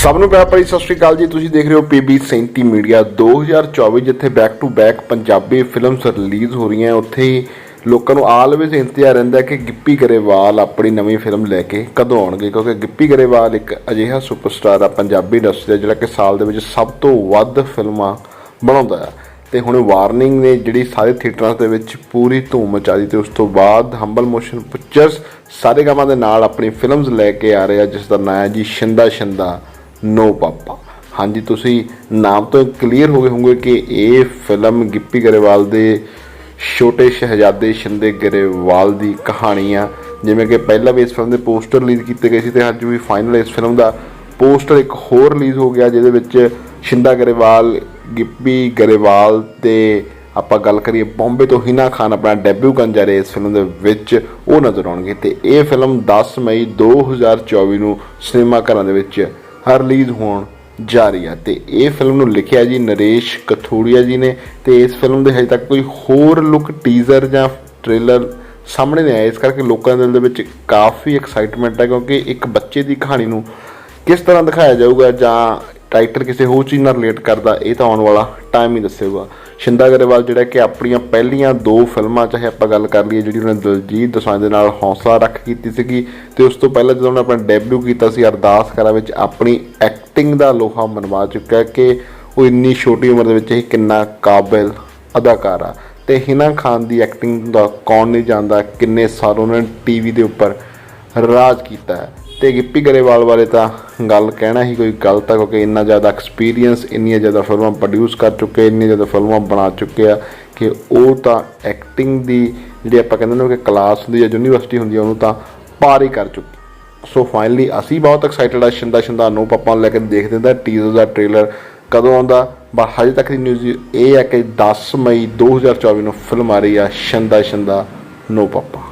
ਸਭ ਨੂੰ ਪਿਆਰ ਭਰੀ ਸਤਿ ਸ਼੍ਰੀ ਅਕਾਲ ਜੀ। ਤੁਸੀਂ ਦੇਖ ਰਹੇ ਹੋ ਪੀਬੀ 37 ਮੀਡੀਆ 2024 ਜਿੱਥੇ back to back Punjabi films release ਹੋ ਰਹੀਆਂ। ਉੱਥੇ ਹੀ ਲੋਕਾਂ ਨੂੰ ਆਲਵੇਜ਼ ਇੰਤਜ਼ਾਰ ਰਹਿੰਦਾ ਕਿ ਗਿੱਪੀ ਗਰੇਵਾਲ ਆਪਣੀ ਨਵੀਂ ਫਿਲਮ ਲੈ ਕੇ ਕਦੋਂ ਆਉਣਗੇ, ਕਿਉਂਕਿ ਗਿੱਪੀ ਗਰੇਵਾਲ ਇੱਕ ਅਜਿਹਾ ਸੁਪਰਸਟਾਰ ਆ ਪੰਜਾਬੀ ਇੰਡਸਟਰੀ ਦਾ, ਜਿਹੜਾ ਕਿ ਸਾਲ ਦੇ ਵਿੱਚ ਸਭ ਤੋਂ ਵੱਧ ਫਿਲਮਾਂ ਬਣਾਉਂਦਾ ਹੈ। ਤੇ ਹੁਣ ਵਾਰਨਿੰਗ ਨੇ ਜਿਹੜੀ ਸਾਰੇ ਥੀਏਟਰਾਂ ਦੇ ਵਿੱਚ ਪੂਰੀ ਧੂਮ ਮਚਾ ਦਿੱਤੀ ਤੇ ਉਸ ਤੋਂ ਬਾਅਦ ਹੰਬਲ ਮੋਸ਼ਨ ਪਿਕਚਰਸ ਸਾਰੇ ਗਾਵਾਂ ਦੇ ਨਾਲ ਆਪਣੀ ਫਿਲਮਸ ਲੈ ਕੇ ਆ ਰਿਹਾ ਜਿਸ ਦਾ ਨਾਮ ਹੈ ਜੀ ਸ਼ਿੰਦਾ ਸ਼ਿੰਦਾ। ਨੋ ਪਾਪਾ। ਹਾਂਜੀ, ਤੁਸੀਂ ਨਾਮ ਤੋਂ ਕਲੀਅਰ ਹੋ ਗਏ ਹੋਵੋਗੇ ਕਿ ਇਹ ਫਿਲਮ ਗਿੱਪੀ ਗਰੇਵਾਲ ਦੇ ਛੋਟੇ ਸ਼ਹਿਜ਼ਾਦੇ ਸ਼ਿੰਦੇ ਗਰੇਵਾਲ ਦੀ ਕਹਾਣੀ ਆ। ਜਿਵੇਂ ਕਿ ਪਹਿਲਾਂ ਵੀ ਇਸ ਫਿਲਮ ਦੇ ਪੋਸਟਰ ਰਿਲੀਜ਼ ਕੀਤੇ ਗਏ ਸੀ ਤੇ ਅੱਜ ਵੀ ਫਾਈਨਲ ਇਸ ਫਿਲਮ ਦਾ ਪੋਸਟਰ ਇੱਕ ਹੋਰ ਰਿਲੀਜ਼ ਹੋ ਗਿਆ, ਜਿਹਦੇ ਵਿੱਚ ਸ਼ਿੰਦਾ ਗਰੇਵਾਲ, ਗਿੱਪੀ ਗਰੇਵਾਲ ਤੇ ਆਪਾਂ ਗੱਲ ਕਰੀਏ ਬੰਬੇ ਤੋਂ ਹਿਨਾ ਖਾਨ ਆਪਣਾ ਡੈਬਿਊ ਕਰਨ ਜਾ ਰਹੇ ਇਸ ਫਿਲਮ ਦੇ ਵਿੱਚ, ਉਹ ਨਜ਼ਰ ਆਉਣਗੇ। ਤੇ ਇਹ ਫਿਲਮ 10 ਮਈ 2024 ਨੂੰ ਸਿਨੇਮਾ ਘਰਾਂ ਦੇ ਵਿੱਚ ਰਿਲੀਜ਼ ਹੋਣ ਜਾ ਰਹੀ ਆ। ਤੇ ਇਹ ਫਿਲਮ ਨੂੰ ਲਿਖਿਆ ਜੀ ਨਰੇਸ਼ ਕਥੂਰੀਆ ਜੀ ਨੇ। ਤੇ ਇਸ ਫਿਲਮ ਦੇ ਹਜੇ ਤੱਕ ਕੋਈ ਹੋਰ ਲੁੱਕ ਟੀਜ਼ਰ ਜਾਂ ਟ੍ਰੇਲਰ ਸਾਹਮਣੇ ਨਹੀਂ ਆਇਆ। ਇਸ ਕਰਕੇ ਲੋਕਾਂ ਦੇ ਦਿਲ ਦੇ ਵਿੱਚ ਕਾਫੀ ਐਕਸਾਈਟਮੈਂਟ ਹੈ ਕਿਉਂਕਿ ਇੱਕ ਬੱਚੇ ਦੀ ਕਹਾਣੀ ਨੂੰ ਕਿਸ ਤਰ੍ਹਾਂ ਦਿਖਾਇਆ ਜਾਊਗਾ ਜਾਂ ਟਾਈਟਲ ਕਿਸੇ ਹੋਰ ਚੀਜ਼ ਨਾਲ ਰਿਲੇਟ ਕਰਦਾ, ਇਹ ਤਾਂ ਆਉਣ ਵਾਲਾ ਟਾਈਮ ਹੀ ਦੱਸੇਗਾ। ਸ਼ਿੰਦਾ ਗਰੇਵਾਲ ਜਿਹੜਾ ਕਿ ਆਪਣੀਆਂ ਪਹਿਲੀਆਂ ਦੋ ਫਿਲਮਾਂ, ਚਾਹੇ ਆਪਾਂ ਗੱਲ ਕਰ ਲਈਏ ਜਿਹੜੀ ਉਹਨੇ ਦਲਜੀਤ ਦੋਸਾਂਝ ਦੇ ਨਾਲ ਹੌਸਲਾ ਰੱਖ ਕੀਤੀ ਸੀਗੀ, ਤੇ ਉਸ ਤੋਂ ਪਹਿਲਾਂ ਜਦੋਂ ਉਹਨੇ ਆਪਣਾ ਡੈਬਿਊ ਕੀਤਾ ਸੀ ਅਰਦਾਸ ਕਰਾ ਵਿੱਚ, ਆਪਣੀ ਐਕਟਿੰਗ ਦਾ ਲੋਹਾ ਮਨਵਾ ਚੁੱਕਾ ਕਿ ਉਹ ਇੰਨੀ ਛੋਟੀ ਉਮਰ ਦੇ ਵਿੱਚ ਹੀ ਕਿੰਨਾ ਕਾਬਿਲ ਅਦਾਕਾਰ। ਆ ਤੇ ਹਿਨਾ ਖਾਨ ਦੀ ਐਕਟਿੰਗ ਦਾ ਕੌਣ ਨਹੀਂ ਜਾਣਦਾ, ਕਿੰਨੇ ਸਾਲ ਉਹਨਾਂ ਨੇ ਟੀਵੀ ਦੇ ਉੱਪਰ ਰਾਜ ਕੀਤਾ ਹੈ। ਤੇ ਗਿੱਪੀ ਗਰੇਵਾਲ ਬਾਰੇ ਤਾਂ ਗੱਲ ਕਹਿਣਾ ਹੀ ਕੋਈ ਗਲਤ ਆ, ਕਿਉਂਕਿ ਇੰਨਾ ਜ਼ਿਆਦਾ ਐਕਸਪੀਰੀਅੰਸ ਇੰਨੀਆਂ ਜ਼ਿਆਦਾ ਫਿਲਮਾਂ ਪ੍ਰੋਡਿਊਸ ਕਰ ਚੁੱਕੇ, ਇੰਨੀਆਂ ਜ਼ਿਆਦਾ ਫਿਲਮਾਂ ਬਣਾ ਚੁੱਕੇ ਆ ਕਿ ਉਹ ਤਾਂ ਐਕਟਿੰਗ ਦੀ ਜਿਹੜੀ ਆਪਾਂ ਕਹਿੰਦੇ ਨੇ ਕਿ ਕਲਾਸ ਹੁੰਦੀ ਜਾਂ ਯੂਨੀਵਰਸਿਟੀ ਹੁੰਦੀ ਆ, ਉਹਨੂੰ ਤਾਂ ਪਾਰ ਹੀ ਕਰ ਚੁੱਕੇ। ਸੋ ਫਾਈਨਲੀ ਅਸੀਂ ਬਹੁਤ ਐਕਸਾਈਟਡ ਆ, ਸ਼ਿੰਦਾ ਸ਼ਿੰਦਾ ਨੂੰ ਪਾਪਾ ਨੂੰ ਲੈ ਕੇ ਦੇਖਦੇ ਹਾਂ ਟੀਜ਼ਰ ਦਾ ਟ੍ਰੇਲਰ ਕਦੋਂ ਆਉਂਦਾ, ਪਰ ਹਜੇ ਤੱਕ ਦੀ ਨਿਊਜ਼ ਇਹ ਹੈ ਕਿ 10 ਮਈ 2024 ਨੂੰ ਫਿਲਮ ਆ ਰਹੀ ਆ ਸ਼ਿੰਦਾ ਸ਼ਿੰਦਾ, ਨੋ ਪਾਪਾ।